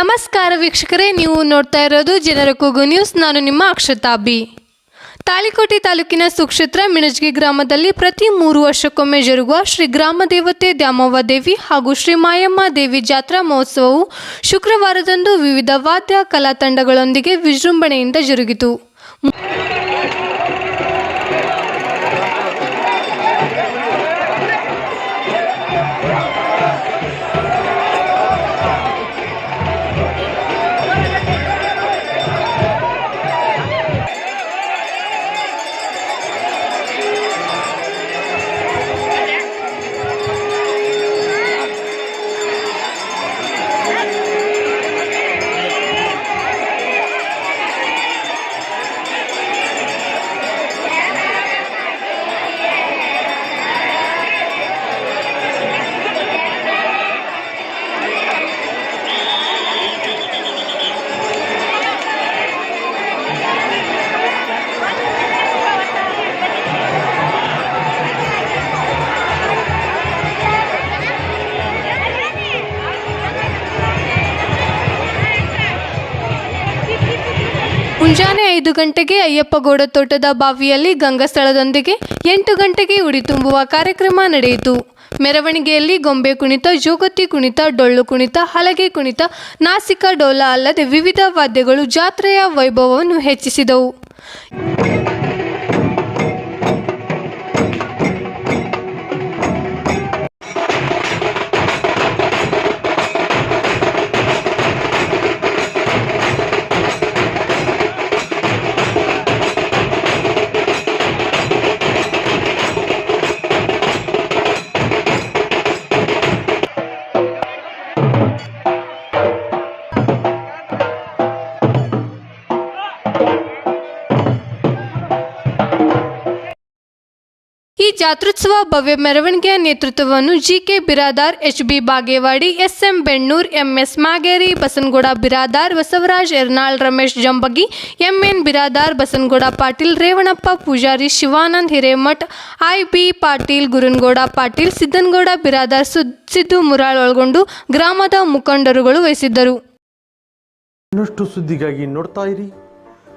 ನಮಸ್ಕಾರ ವೀಕ್ಷಕರೇ, ನೀವು ನೋಡ್ತಾ ಇರೋದು ಜನರ ಕೂಗು ನ್ಯೂಸ್. ನಾನು ನಿಮ್ಮ ಅಕ್ಷತಾ ಬಿ ತಾಳಿಕೋಟೆ ತಾಲೂಕಿನ ಸುಕ್ಷೇತ್ರ ಮಿಣಜ್ಗಿ ಗ್ರಾಮದಲ್ಲಿ ಪ್ರತಿ ಮೂರು ವರ್ಷಕ್ಕೊಮ್ಮೆ ಜರುಗುವ ಶ್ರೀ ಗ್ರಾಮ ದೇವತೆ ದ್ಯಾಮವ್ವ ದೇವಿ ಹಾಗೂ ಶ್ರೀ ಮಾಯಮ್ಮ ದೇವಿ ಜಾತ್ರಾ ಮಹೋತ್ಸವವು ಶುಕ್ರವಾರದಂದು ವಿವಿಧ ವಾದ್ಯ ಕಲಾ ತಂಡಗಳೊಂದಿಗೆ ವಿಜೃಂಭಣೆಯಿಂದ ಜರುಗಿತು. ಮುಂಜಾನೆ ಐದು ಗಂಟೆಗೆ ಅಯ್ಯಪ್ಪಗೌಡ ತೋಟದ ಬಾವಿಯಲ್ಲಿ ಗಂಗಸ್ಥಳದೊಂದಿಗೆ ಎಂಟು ಗಂಟೆಗೆ ಉಡಿ ತುಂಬುವ ಕಾರ್ಯಕ್ರಮ ನಡೆಯಿತು. ಮೆರವಣಿಗೆಯಲ್ಲಿ ಗೊಂಬೆ ಕುಣಿತ, ಜೋಗತಿ ಕುಣಿತ, ಡೊಳ್ಳು ಕುಣಿತ, ಹಲಗೆ ಕುಣಿತ, ನಾಸಿಕ ಡೋಲ ಅಲ್ಲದೆ ವಿವಿಧ ವಾದ್ಯಗಳು ಜಾತ್ರೆಯ ವೈಭವವನ್ನು ಹೆಚ್ಚಿಸಿದವು. ಈ ಜಾತ್ರೋತ್ಸವ ಭವ್ಯ ಮೆರವಣಿಗೆಯ ನೇತೃತ್ವವನ್ನು GK Biradar H B Bagewadi, SM Bennur, MS Mageri, Basanagouda Biradar, Basavaraj Ernal, Ramesh Jambagi, MN Biradar, Basanagouda Patil, Revanappa Pujari Shivanand Hiremath I B Patil, Gurungouda Patil Siddanagouda Biradar ಸುದ್ ಸಿದ್ದು ಮುರಾಳ್ ಒಳಗೊಂಡು ಗ್ರಾಮದ ಮುಖಂಡರುಗಳು ವಹಿಸಿದ್ದರು. ಸುದ್ದಿಗಾಗಿ ನೋಡ್ತಾ